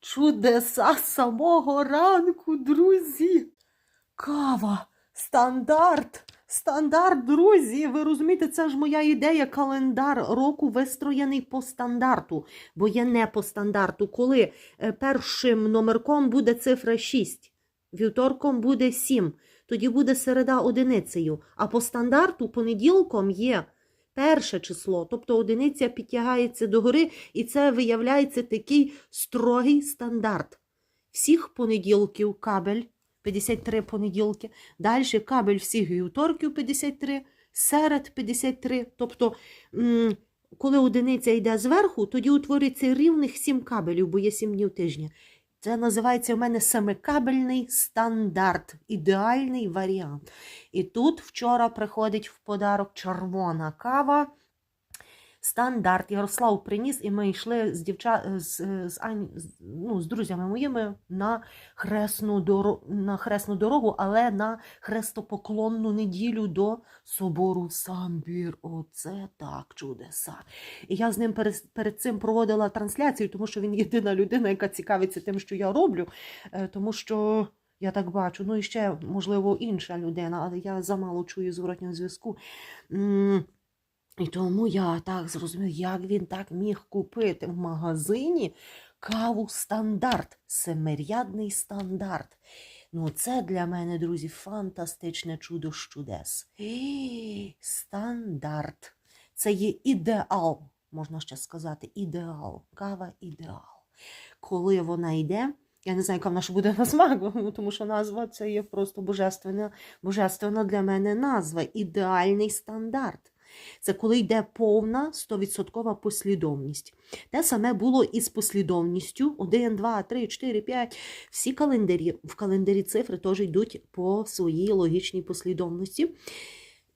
Чудеса самого ранку, друзі. Кава, стандарт. Стандарт, друзі. Ви розумієте, це ж моя ідея. Календар року вистроєний по стандарту, бо є не по стандарту. Коли е, першим номерком буде цифра 6, вівторком буде 7, тоді буде середа одиницею. А по стандарту понеділком є перше число, тобто одиниця підтягається догори, і це виявляється такий строгий стандарт. Всіх понеділків кабель 53 понеділки, далі кабель всіх вівторків 53, серед 53. Тобто, коли одиниця йде зверху, тоді утворюється рівних 7 кабелів, бо є 7 днів тижня. Це називається в мене семикабельний стандарт, ідеальний варіант. І тут вчора приходить в подарок червона кава. Стандарт Ярослав приніс, і ми йшли з дівча... з, з, Ань... ну, з друзями моїми на хресну, дорогу, на хресну дорогу, але на хрестопоклонну неділю до собору Самбір. Оце так чудеса. І я з ним перед, перед цим проводила трансляцію, тому що він єдина людина, яка цікавиться тим, що я роблю, е, тому що. Я так бачу, ну і ще, можливо, інша людина, але я замало чую зворотнього зв'язку. І тому я так зрозумів, як він так міг купити в магазині каву стандарт, семирядний стандарт. Ну, це для мене, друзі, фантастичне чудо з чудес. Е, Стандарт. Це є ідеал, можна ще сказати, ідеал. Кава ідеал. Коли вона йде, я не знаю, яка вона ще буде на смак, ну, тому що назва це є просто божественна, божественна для мене назва. Ідеальний стандарт. Це коли йде повна 100% послідовність. Те саме було і з послідовністю 1, 2, 3, 4, 5. Всі календарі, в календарі цифри теж йдуть по своїй логічній послідовності.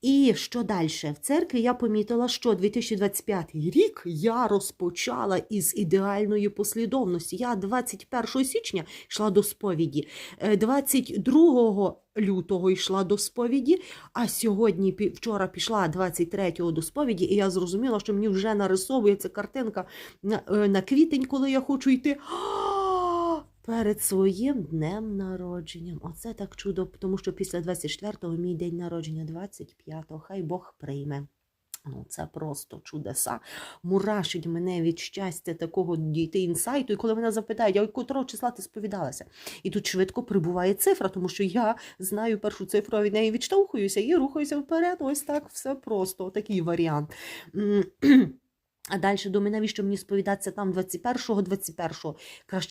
І що далі? В церкві я помітила, що 2025 рік я розпочала із ідеальної послідовності. Я 21 січня йшла до сповіді, е, 22 лютого йшла до сповіді, а сьогодні, вчора пішла 23-го до сповіді, і я зрозуміла, що мені вже нарисовується картинка на, е, на квітень, коли я хочу йти. Перед своїм днем народженням. Оце так чудо, тому що після 24-го мій день народження 25-го. Хай Бог прийме. Ну, це просто чудеса. Мурашить мене від щастя такого дійти інсайту. І коли мене запитають, а котрого числа ти сповідалася? І тут швидко прибуває цифра, тому що я знаю першу цифру, від неї відштовхуюся і рухаюся вперед. Ось так все просто. Такий варіант. А далі думаю, навіщо мені сповідатися там 21-го, 21-го? Краще